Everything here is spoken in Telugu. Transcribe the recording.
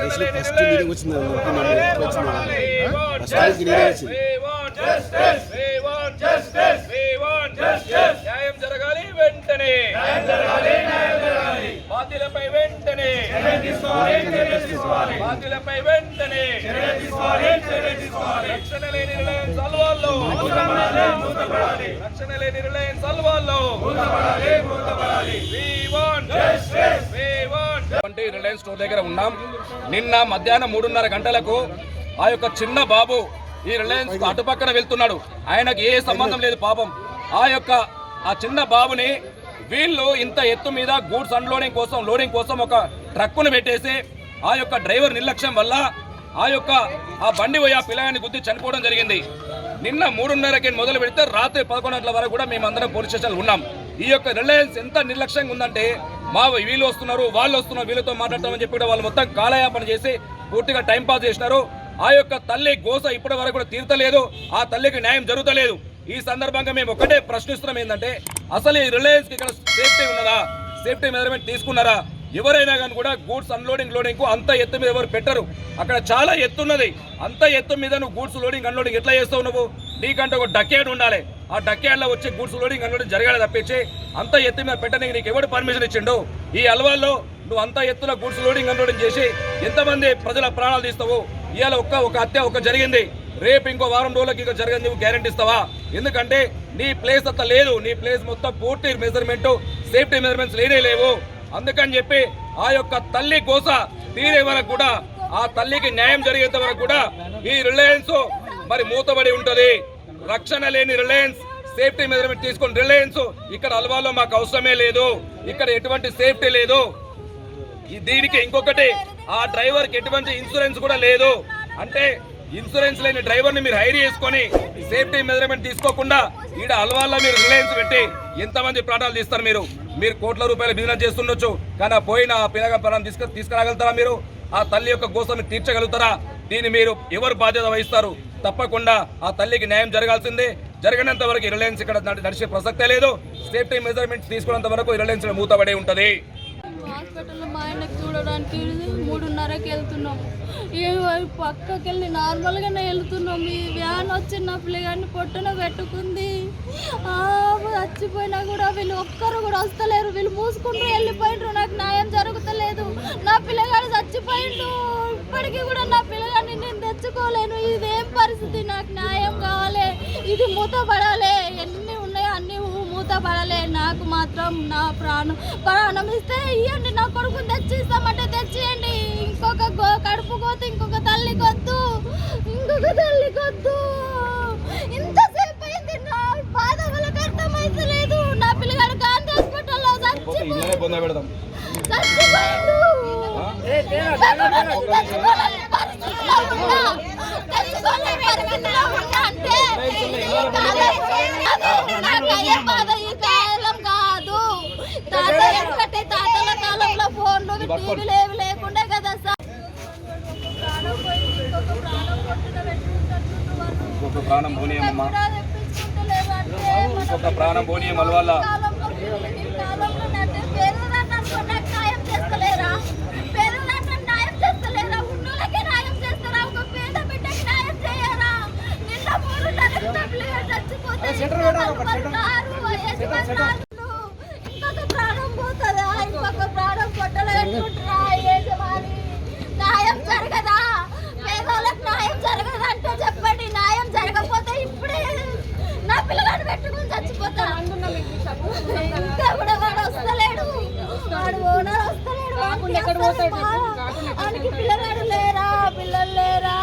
ఫస్ట్ మీటింగ్ వచ్చింది. We want justice. న్యాయం జరగాలి వెంటనే బాధ్యులపై వెంటనే బాధ్యులపై వెంటనే చర్య తీసుకోవాలి చర్య తీసుకోవాలి రక్షణ లేని రిలయన్స్ అల్వాల్లో రక్షణ లేని అల్వాల్లో రిలయన్స్ స్టోర్ దగ్గర ఉన్నాం. నిన్న మధ్యాహ్నం మూడున్నర గంటలకు ఆ యొక్క చిన్న బాబు ఈ రిలయన్స్ అటుపక్కన వెళ్తున్నాడు. ఆయనకి ఏ సంబంధం లేదు పాపం. ఆ యొక్క ఆ చిన్న బాబుని వీళ్ళు ఇంత ఎత్తు మీద గూడ్స్ అన్లోడింగ్ కోసం లోడింగ్ కోసం ఒక ట్రక్కును పెట్టేసి ఆ యొక్క డ్రైవర్ నిర్లక్ష్యం వల్ల ఆ యొక్క ఆ బండి పోయి ఆ పిల్లగాన్ని గుద్ది చనిపోవడం జరిగింది. నిన్న మూడున్నరకి మొదలు పెడితే రాత్రి పదకొండు గంటల వరకు కూడా మేమందరం పోలీస్ స్టేషన్లో ఉన్నాం. ఈ యొక్క రిలయన్స్ ఎంత నిర్లక్ష్యంగా ఉందంటే మా వీళ్ళు వస్తున్నారు వాళ్ళు వస్తున్నారు వీళ్ళతో మాట్లాడతామని చెప్పి కూడా వాళ్ళు మొత్తం కాలయాపన చేసి పూర్తిగా టైంపాస్ చేసినారు. ఆ యొక్క తల్లి గోస ఇప్పటి వరకు కూడా తీర్తలేదు ఆ తల్లికి న్యాయం జరుగుతలేదు. ఈ సందర్భంగా మేము ఒకటే ప్రశ్నిస్తున్నాం ఏంటంటే అసలు ఈ రిలయన్స్కి ఇక్కడ సేఫ్టీ ఉన్నదా? సేఫ్టీ మెజర్మెంట్ తీసుకున్నారా? ఎవరైనా కానీ కూడా గూడ్స్ అన్లోడింగ్ లోడింగ్ అంత ఎత్తు మీద ఎవరు పెట్టరు. అక్కడ చాలా ఎత్తు ఉన్నది. అంత ఎత్తు మీద నువ్వు గూడ్స్ లోడింగ్ అన్లోడింగ్ ఎట్లా చేస్తావు నువ్వు? నీకంటే ఒక డక్యాడ్ ఉండాలి. ఆ డక్యాడ్లో వచ్చే గూడ్స్ లోడింగ్ అన్లోడింగ్ జరగాలి తప్పించి అంత ఎత్తు మీద పెట్టడానికి నీకు ఎవడు పర్మిషన్ ఇచ్చిండు? ఈ అలవాల్లో నువ్వు అంత ఎత్తున గూడ్స్ లోడింగ్ అన్లోడింగ్ చేసి ఎంతమంది ప్రజల ప్రాణాలు తీస్తావు? ఇవాళ ఒక్క ఒక హత్య ఒక జరిగింది. రేపు ఇంకో వారం రోజులకి ఇక జరగని నువ్వు గ్యారంటీ ఇస్తావా? ఎందుకంటే నీ ప్లేస్ అంత లేదు. నీ ప్లేస్ మొత్తం పూర్తి మెజర్మెంట్ సేఫ్టీ మెజర్మెంట్స్ లేనే లేవు. అందుకని చెప్పి ఆ యొక్క తల్లి కోస తీరే వరకు కూడా ఆ తల్లికి న్యాయం జరిగేంత వరకు కూడా ఈ రిలయన్స్ మరి మూతబడి ఉంటుంది. రక్షణ లేని రిలయన్స్ సేఫ్టీ మెజర్మెంట్ తీసుకుని రిలయన్స్ ఇక్కడ అలవాలో మాకు అవసరమే లేదు. ఇక్కడ ఎటువంటి సేఫ్టీ లేదు. ఈ దీనికి ఇంకొకటి ఆ డ్రైవర్కి ఎటువంటి ఇన్సూరెన్స్ కూడా లేదు. అంటే ఇన్సూరెన్స్ లేని డ్రైవర్ని మీరు హైర్ చేసుకొని సేఫ్టీ మెజర్మెంట్ తీసుకోకుండా ఈడ అలవాల్లో మీరు రిలయన్స్ పెట్టి ఎంతమంది ప్రాణాలు తీస్తారు మీరు? మీరు కోట్ల రూపాయల బిజినెస్ చేస్తుండొచ్చు. కానీ ఆ పోయిన ఆ పిల్లగ ప్రాణం తీసుకు తీసుకురాగలుగుతారా మీరు? ఆ తల్లి యొక్క గోసం తీర్చగలుగుతారా? దీన్ని మీరు ఎవరు బాధ్యత వహిస్తారు? తప్పకుండా ఆ తల్లికి న్యాయం జరగాల్సిందే. జరిగినంత వరకు రిలయన్స్ ఇక్కడ నడిచే ప్రసక్తే లేదు. సేఫ్టీ మెజర్మెంట్స్ తీసుకున్నంత వరకు రిలయన్స్ మూతబడి ఉంటుంది. హాస్పిటల్లో మా ఆయనకు చూడడానికి మూడున్నరకి వెళ్తున్నాము. ఏ పక్కకి వెళ్ళి నార్మల్గానే వెళ్తున్నాం ఈ వ్యాన్ వచ్చి నా పిల్లగాడిని పొట్టున పెట్టుకుంది. ఆ, చచ్చిపోయినా కూడా వీళ్ళు ఒక్కరు కూడా వస్తలేరు. వీళ్ళు మూసుకుంటూ వెళ్ళిపోయిండ్రు. నాకు న్యాయం జరుగుతలేదు. నా పిల్లగాడు చచ్చిపోయిండు. ఇప్పటికీ కూడా నా పిల్లగాడిని నేను తెచ్చుకోలేను. ఇదేం పరిస్థితి? నాకు న్యాయం కావాలి. ఇది మూతపడాలి. మూతపడాలి నాకు మాత్రం నా ప్రాణం ప్రాణం ఇస్తే ఇవ్వండి నా కొడుకుని తెచ్చి ఇస్తామంటే తెచ్చియండి. ఇంకొక గో- కడుపు కోత ఇంకొక తల్లి కొద్దు. ఇంకొక తల్లి కొద్దు. ఇంతసేపు అయింది నా బాధ వాళ్ళకి అర్థమైతలేదు నా పిల్లగాడు గాంధీ హాస్పిటల్లో చచ్చిపో చచ్చిపోయిండు తెచ్చుకోలేని పరిస్థితిలో ఉన్నా. తెచ్చుకోలేని పరిస్థితిలో ఉన్నా అంటే ఈ కాలం కాదు. నాకు అయ్యే బాధ ఈ కాలం కాదు తాత ఎందుకంటే తాతల కాలంలో ఫోన్లు టీవీలు ఏవి లేకుండే కదా సార్. ప్రాణం. ఒక పోనీయమ్మా ఒక పోనీయం అంటే ప్రాణం పొట్టలో పెట్టుకుంటున్నా ఏం న్యాయం జరగదా? పేదవాళ్ళకి న్యాయం జరగదా అంటే చెప్పండి. న్యాయం జరగకపోతే ఇప్పుడే నా పిల్లలను పెట్టుకుని చచ్చిపోతా. ఇంకా వాడు వస్తలేడు. వాడు లేరా? పిల్లలు లేరా?